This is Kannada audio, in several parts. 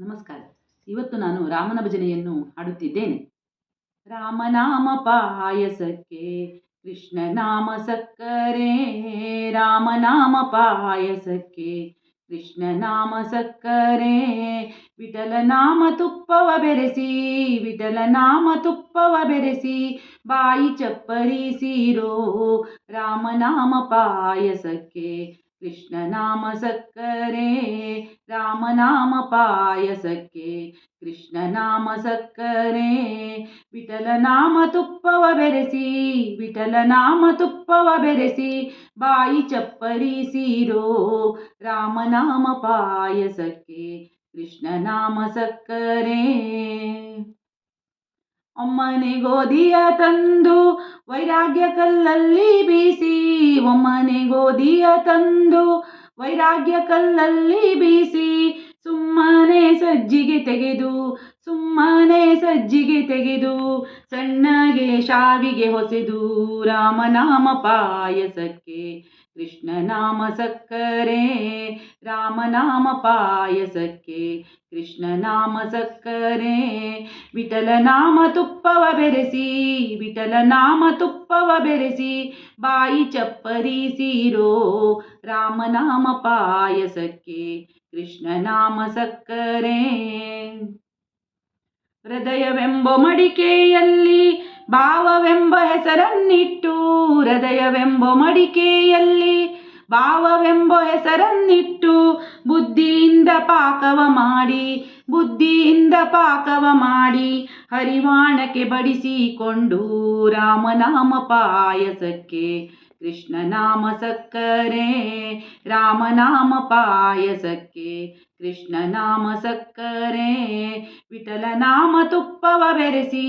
ನಮಸ್ಕಾರ. ಇವತ್ತು ನಾನು ರಾಮನ ಭಜನೆಯನ್ನು ಹಾಡುತ್ತಿದ್ದೇನೆ. ರಾಮನಾಮ ಪಾಯಸಕ್ಕೆ, ಕೃಷ್ಣ ನಾಮ ಸಕ್ಕರೆ ರಾಮನಾಮ ಪಾಯಸಕ್ಕೆ, ಕೃಷ್ಣ ನಾಮ ಸಕ್ಕರೆ, ವಿಠಲ ನಾಮ ತುಪ್ಪವ ಬೆರೆಸಿ, ವಿಠಲ ನಾಮ ತುಪ್ಪವ ಬೆರೆಸಿ, ಬಾಯಿ ಚಪ್ಪರಿಸಿರೋ ರಾಮನಾಮ ಪಾಯಸಕ್ಕೆ ಕೃಷ್ಣ ನಾಮ ಸಕ್ಕರೆ ರಾಮನಾಮ ಪಾಯಸಕ್ಕೆ. ಕೃಷ್ಣ ನಾಮ ಸಕ್ಕರೆ, ವಿಠಲ ನಾಮ ತುಪ್ಪವ ಬೆರೆಸಿ, ವಿಠಲ ನಾಮ ತುಪ್ಪವ ಬೆರೆಸಿ, ಬಾಯಿ ಚಪ್ಪರಿಸಿರೋ ರಾಮನಾಮ ಪಾಯಸಕ್ಕೆ. ಕೃಷ್ಣ ನಾಮ ಸಕ್ಕರೆ. ಒಮ್ಮನೆ ಗೋಧಿಯ ತಂದು ವೈರಾಗ್ಯ ಕಲ್ಲಲ್ಲಿ ಬೀಸಿ, ಒಮ್ಮನೆ ಗೋಧಿಯ ತಂದು ವೈರಾಗ್ಯ ಕಲ್ಲಲ್ಲಿ ಬೀಸಿ, ಸುಮ್ಮನೆ ಸಜ್ಜಿಗೆ ತೆಗೆದು ಸುಮ್ಮನೆ ಸಜ್ಜಿಗೆ ತೆಗೆದು, ಸಣ್ಣಗೆ ಶಾವಿಗೆ ಹೊಸೆದು. ರಾಮನಾಮ ಪಾಯಸಕ್ಕೆ ಕೃಷ್ಣನಾಮ ಸಕ್ಕರೆ. ರಾಮನಾಮ ಪಾಯಸಕ್ಕೆ ಕೃಷ್ಣನಾಮ ಸಕ್ಕರೆ. ವಿಠಲ ನಾಮ ತುಪ್ಪವ ಬೆರೆಸಿ ವಿಠಲನಾಮ ತುಪ್ಪವ ಬೆರೆಸಿ, ಬಾಯಿ ಚಪ್ಪರಿಸಿರೋ ರಾಮನಾಮ ಪಾಯಸಕ್ಕೆ ಕೃಷ್ಣನಾಮ ಸಕ್ಕರೆ. ಹೃದಯವೆಂಬ ಮಡಿಕೆಯಲ್ಲಿ ಭಾವವೆಂಬ ಹೆಸರನ್ನಿಟ್ಟು, ಹೃದಯವೆಂಬ ಮಡಿಕೆಯಲ್ಲಿ ಭಾವವೆಂಬ ಹೆಸರನ್ನಿಟ್ಟು, ಬುದ್ಧಿಯಿಂದ ಪಾಕವ ಮಾಡಿ, ಬುದ್ಧಿಯಿಂದ ಪಾಕವ ಮಾಡಿ, ಹರಿವಾಣಕ್ಕೆ ಬಡಿಸಿಕೊಂಡು ರಾಮನಾಮ ಪಾಯಸಕ್ಕೆ. ಕೃಷ್ಣನಾಮ ಸಕ್ಕರೆ, ರಾಮನಾಮ ಪಾಯಸಕ್ಕೆ. ಕೃಷ್ಣ ನಾಮ ಸಕ್ಕರೆ, ವಿಠಲ ನಾಮ ತುಪ್ಪವ ಬೆರೆಸಿ,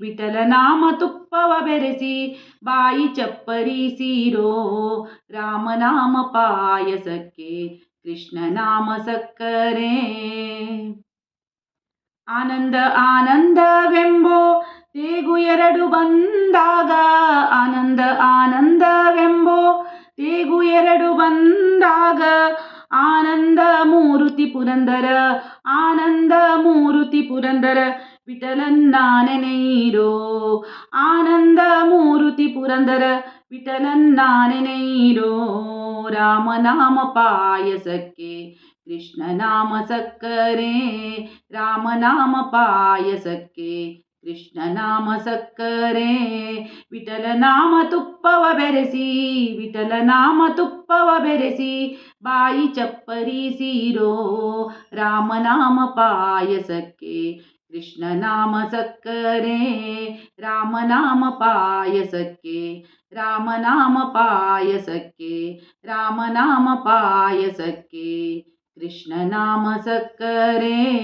ವಿಠಲ ನಾಮ ತುಪ್ಪವ ಬೆರೆಸಿ, ಬಾಯಿ ಚಪ್ಪರಿಸಿರೋ ರಾಮನಾಮ ಪಾಯಸಕ್ಕೆ ಕೃಷ್ಣ ನಾಮ ಸಕ್ಕರೆ. ಆನಂದ ಆನಂದವೆಂಬೋ, ತೇಗು ಎರಡು ಬಂದಾಗ, ಆನಂದ ಆನಂದವೆಂಬೋ, ತೇಗು ಎರಡು ಬಂದಾಗ, ಆನಂದ ಪುರಂದರ ಆನಂದ ಮೂರುತಿ ಪುರಂದರ ವಿಠಲನ್ನಾನೆನೈರೋ ಆನಂದ ಮೂರುತಿ ಪುರಂದರ ವಿಠಲನ್ನಾನೆನೈರೋ ರಾಮನಾಮ ಪಾಯಸಕ್ಕೆ ಕೃಷ್ಣ ನಾಮ ಸಕ್ಕರೆ ರಾಮನಾಮ ಪಾಯಸಕ್ಕೆ ಕೃಷ್ಣ ನಾಮ ಸಕ್ಕರೆ, ವಿಠಲ ನಾಮ ತುಪ್ಪವ ಬೆರೆಸಿ, ವಿಠಲ ನಾಮ ತುಪ್ಪವ ಬೆರೆಸಿ, ಬಾಯಿ ಚಪ್ಪರಿಸಿರೋ ರಾಮನಾಮ ಪಾಯಸಕ್ಕೆ. ಕೃಷ್ಣ ನಾಮ ಸಕ್ಕರೆ ರಾಮನಾಮ ಪಾಯಸಕ್ಕೆ. ರಾಮನಾಮ ಪಾಯಸಕ್ಕೆ ರಾಮನಾಮ ಪಾಯಸಕ್ಕೆ. ಕೃಷ್ಣ ನಾಮ ಸಕ್ಕರೆ.